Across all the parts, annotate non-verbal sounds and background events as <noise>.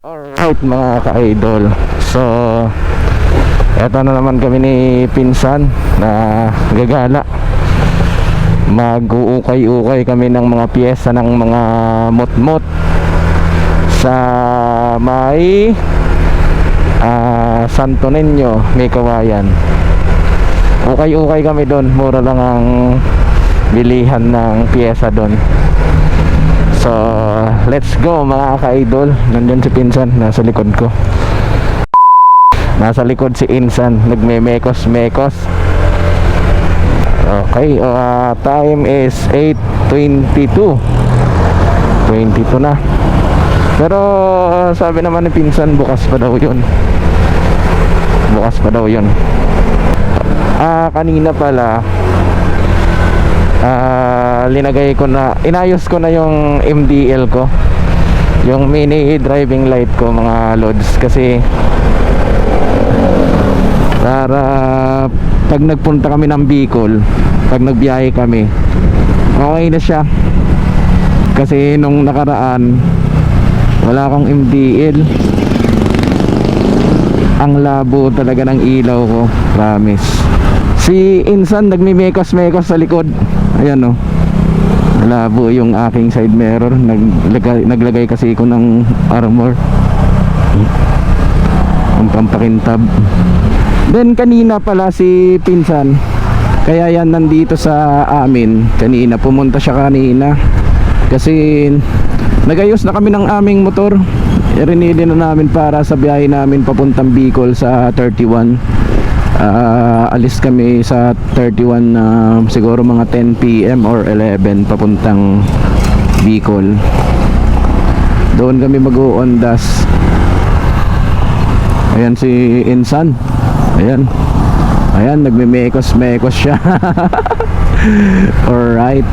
Alright mga ka-idol. So Eto na naman kami ni Pinsan Na gagala. Mag-uukay-ukay kami ng mga piyesa ng mga mot-mot. Sa may ah, Santo Niño, may kawayan. Ukay-ukay kami doon. Mura lang ang bilihan ng piyesa doon. So, let's go mga ka-idol. Nandyan si Pinsan, nasa likod ko. Nasa likod si Insan, nagme-mekos-mekos. Okay, uh, time is 8.22. 22 na. Pero uh, sabi naman ni Pinsan, bukas pa daw yun. Bukas pa daw yun. Ah, kanina pala, ah linagay ko na inayos ko na yung MDL ko. Yung mini driving light ko mga loads kasi para pag nagpunta kami ng Bicol pag nagbiyahe kami okay na siya. Kasi nung nakaraan wala akong MDL ang labo talaga ng ilaw ko promise. Si Insan nagmimekos-mekos sa likod. Ayan o labo yung aking side mirror. Naglagay, naglagay kasi ko ng armor. Ang pampakintab. Then kanina pala si Pinsan. Kaya yan nandito sa amin. Kanina pumunta siya kanina. Kasi nagayos na kami ng aming motor. Irinili na namin para sa biyahe namin papuntang Bicol sa 31 Ah, alis kami sa 31 na siguro mga 10pm or 11 papuntang Bicol. Doon kami mag-uondas ayan si Insan. Ayan. Ayan nagme-mekos-mekos siya. <laughs> Alright.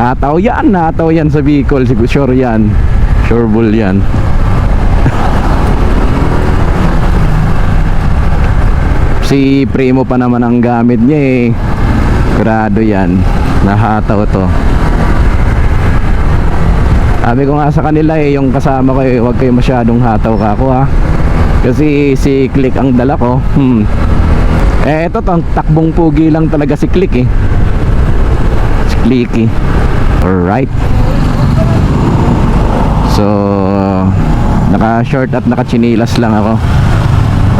Hataw yan hataw yan sa Bicol. Sure yan. Sure bull yan si Primo pa naman ang gamit niya eh. Grado yan. Nahataw to. Sabi ko nga sa kanila eh yung kasama ko eh huwag kayo masyadong hataw ka ako ha? Kasi si Click ang dala ko. Hmm. eh ito tang takbong pugi lang talaga si Click eh. Si Clicky alright. So naka short at naka chinilas lang ako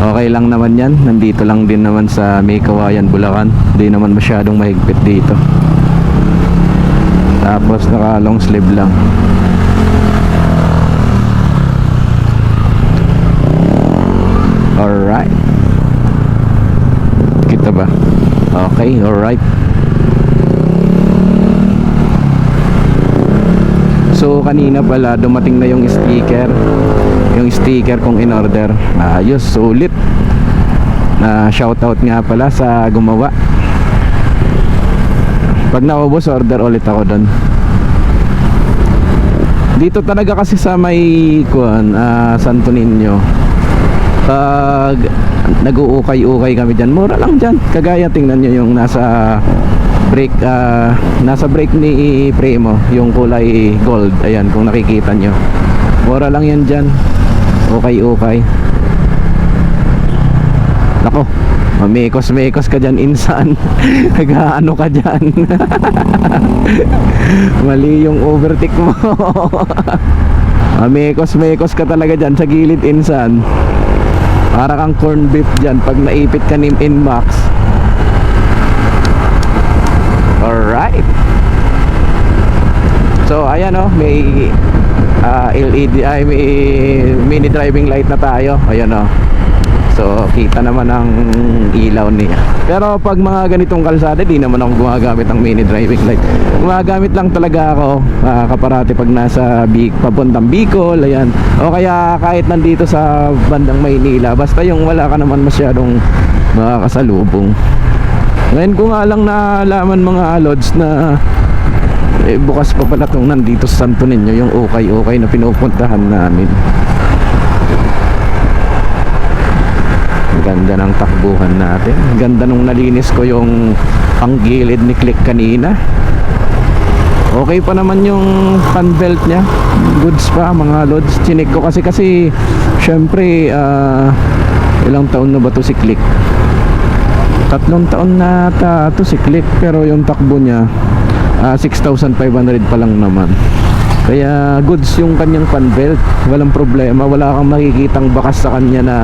Okay lang naman yan. Nandito lang din naman sa May Kawayan, Bulacan. Hindi naman masyadong mahigpit dito. Tapos naka long sleeve lang. Alright. Kita ba? Okay, alright. So kanina pala dumating na yung sticker Yung sticker kong in order Ayos, sulit. Na shoutout nga pala sa gumawa. Pag naubos order ulit ako doon Dito talaga kasi sa may kuan, ah, Santo Niño Pag nag-uukay-ukay kami dyan Mura lang dyan. Kagaya tingnan nyo yung nasa brake ah, nasa brake ni Primo yung kulay gold. Ayan kung nakikita nyo. Mura lang yan dyan okay okay. Nako mamekos mekos ka dyan insan. <laughs> Nagaano ka dyan. <laughs> Mali yung overtake mo. <laughs> Mamekos mekos ka talaga dyan sa gilid insan. Para kang corn beef dyan pag naipit ka ni Inmax. Alright. So ayan oh, may ah, LED ay may mini driving light na tayo. Ayan oh. So kita naman ang ilaw niya. Pero pag mga ganitong kalsada, di naman ako gumagamit ng mini driving light. Gumagamit lang talaga ako ah, kaparati pag nasa Bic, papuntang Bicol, ayan. O kaya kahit nandito sa bandang Maynila, basta yung wala ka naman masyadong makakasalubong. Ngayon ko nga lang nalaman mga lods na eh, bukas pa pala itong nandito sa Santo Niño yung okay-okay na pinupuntahan namin. Ganda ng takbuhan natin. Ganda nung nalinis ko yung panggilid ni Click kanina. Okay pa naman yung fan belt niya. Goods pa mga lods. Chinik ko kasi kasi syempre ah, ilang taon na ba to si Click? Tatlong taon na ata to si Click pero yung takbo niya ah, 6,500 pa lang naman. Kaya goods yung kanyang fan belt. Walang problema. Wala kang makikitang bakas sa kanya na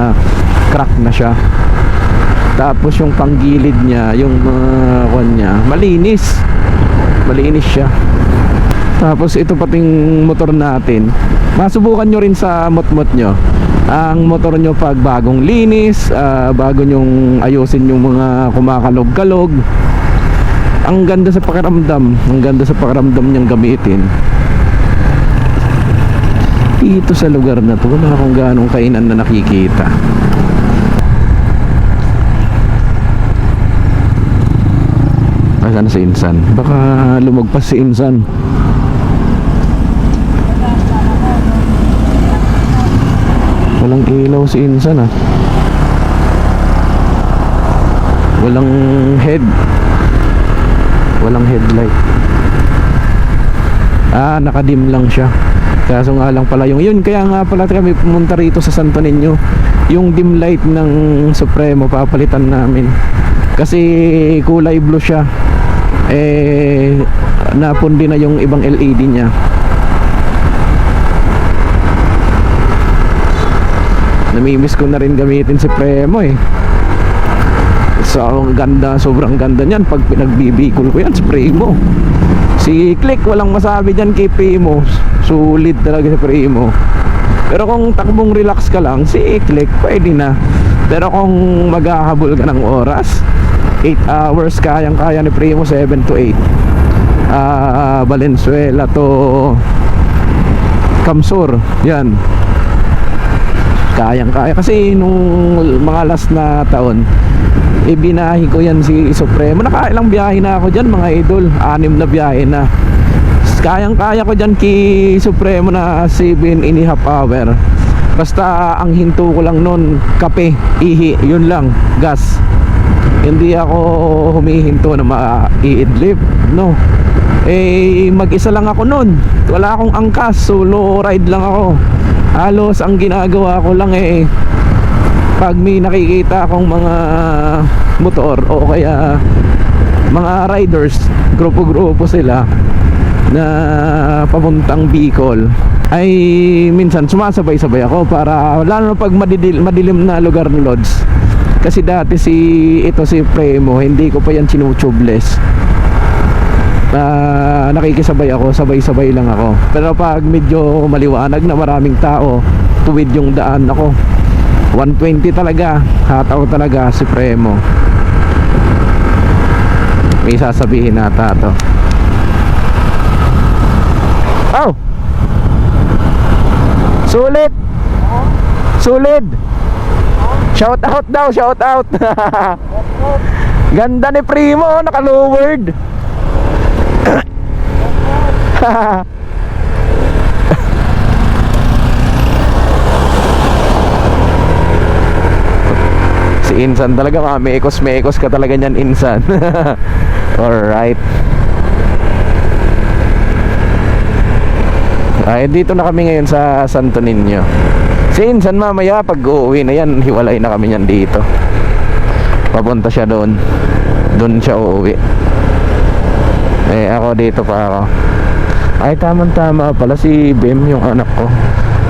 crack na siya. Tapos yung panggilid niya, yung uh, niya, malinis. Malinis siya. Tapos ito pating motor natin. Masubukan nyo rin sa motmot nyo. Ang motor nyo pag bagong linis, ah, bago nyong ayusin yung mga kumakalog-kalog. Ang ganda sa pakiramdam. Ang ganda sa pakiramdam niyang gamitin. Dito sa lugar na to, wala akong ganong kainan na nakikita. Asan si Insan? Baka lumagpas si Insan. Walang ilaw si Insan ah. Walang head. Walang headlight. Ah, nakadim lang siya. Kaso nga lang pala yung yun kaya nga pala kami pumunta rito sa Santo Niño. Yung dim light ng Supremo papalitan namin. Kasi kulay blue siya. Eh napundi na yung ibang LED niya. Namimiss ko na rin gamitin si Premo eh. So, ang ganda, sobrang ganda niyan pag pinagbibikol ko yan si Primo. Si Click, walang masabi dyan kay Primo. Sulit talaga si Primo. Pero kung takbong relax ka lang, si Click, pwede na. Pero kung maghahabol ka ng oras, 8 hours kayang-kaya ni Primo, 7 to 8. Ah, Valenzuela to Kamsur. Yan. Kayang-kaya. Kasi nung mga last na taon, ibinahi ko yan si Supremo. Nakailang biyahe na ako dyan mga idol. Anim na biyahe na. Kayang-kaya ko dyan kay Supremo na 7 and a half hour. Basta ang hinto ko lang nun, kape, ihi, yun lang, gas. Hindi ako humihinto na ma-iidlip, no. Eh, mag-isa lang ako nun. Wala akong angkas, solo ride lang ako. Halos ang ginagawa ko lang eh, pag may nakikita akong mga motor o kaya mga riders, grupo-grupo sila na papuntang Bicol ay minsan sumasabay-sabay ako para lalo na pag madidim, madilim na lugar ng Lods. Kasi dati si ito si Premo hindi ko pa yan sinutubles na nakikisabay ako sabay-sabay lang ako. Pero pag medyo maliwanag na maraming tao tuwid yung daan ako 120 talaga. Hataw talaga si Premo may sasabihin nata to. Oh! Sulit! Sulit! Shout out daw shout out. <laughs> Ganda ni Primo naka lowered <laughs> Insan talaga mga meekos meekos ka talaga niyan Insan. <laughs> Alright. Ay dito na kami ngayon sa Santo Niño. Si Insan mamaya pag uuwi na yan hiwalay na kami yan dito. Papunta siya doon. Doon siya uuwi. Eh ako dito pa ako. Ay tamang tama pala si Bem yung anak ko.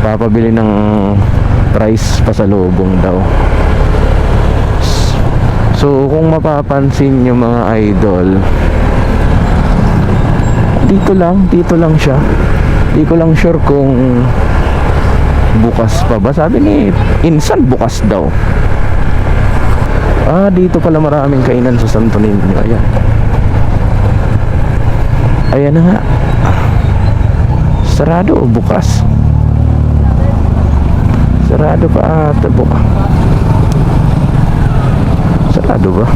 Papabili ng price pasalubong daw So kung mapapansin nyo mga idol Dito lang, dito lang siya. Di ko lang sure kung Bukas pa ba? Sabi ni Insan bukas daw. Ah, dito pala maraming kainan sa Santo Niño. Ayan. Ayan na nga. Sarado o bukas? Sarado pa ata bukas Sarado ba?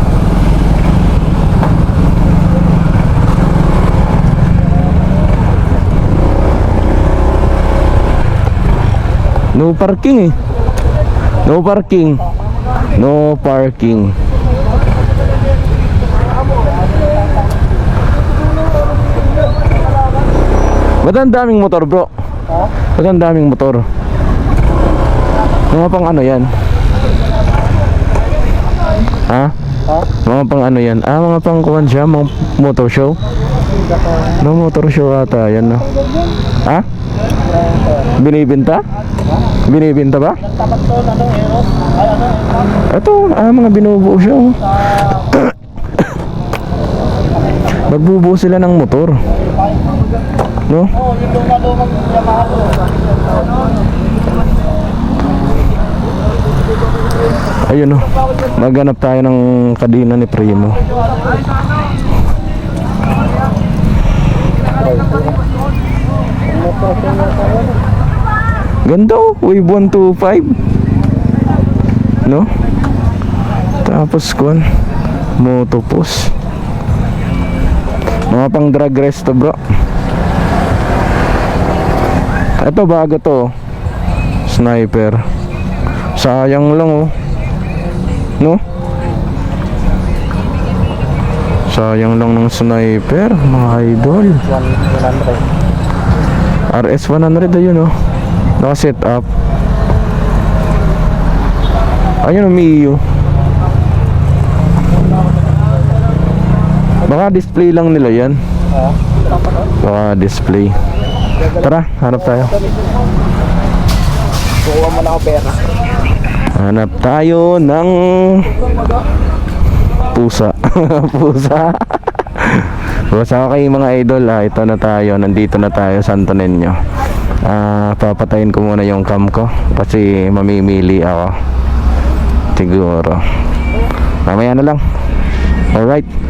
No parking eh. No parking. No parking. Ba't ang daming motor bro? Ha? Ba't ang daming motor? Mga pang ano yan? Ha? Ha? Mga pang ano yan? Ah, mga pang kuwan siya, mga motor show? No, motor show ata yan no? Ha? Binibinta? Binibinta ba? Ito, ah, mga binubuo siya oh. <coughs> Magbubuo sila ng motor. No? oh, yung luma-lumang Yamaha Ayun oh. Maghanap tayo ng kadina ni Primo. Ganda oh, wave 125. No? Tapos kuan, motopos. Mga pang drag race to bro. Ito bago to. oh. Sniper. Sayang lang oh. No? Sayang lang ng sniper, mga idol. 100. RS 100 ayun oh. Naka-set up. Ayun oh, Mio. Baka display lang nila yan. Baka display. Tara, hanap tayo. Kuha mo na ako pera. Hanap tayo ng pusa. <laughs> pusa. pusa okay mga idol. Ah, ito na tayo. Nandito na tayo sa Antonio. Ah, papatayin ko muna yung cam ko kasi mamimili ako. Siguro. Mamaya na lang. Alright.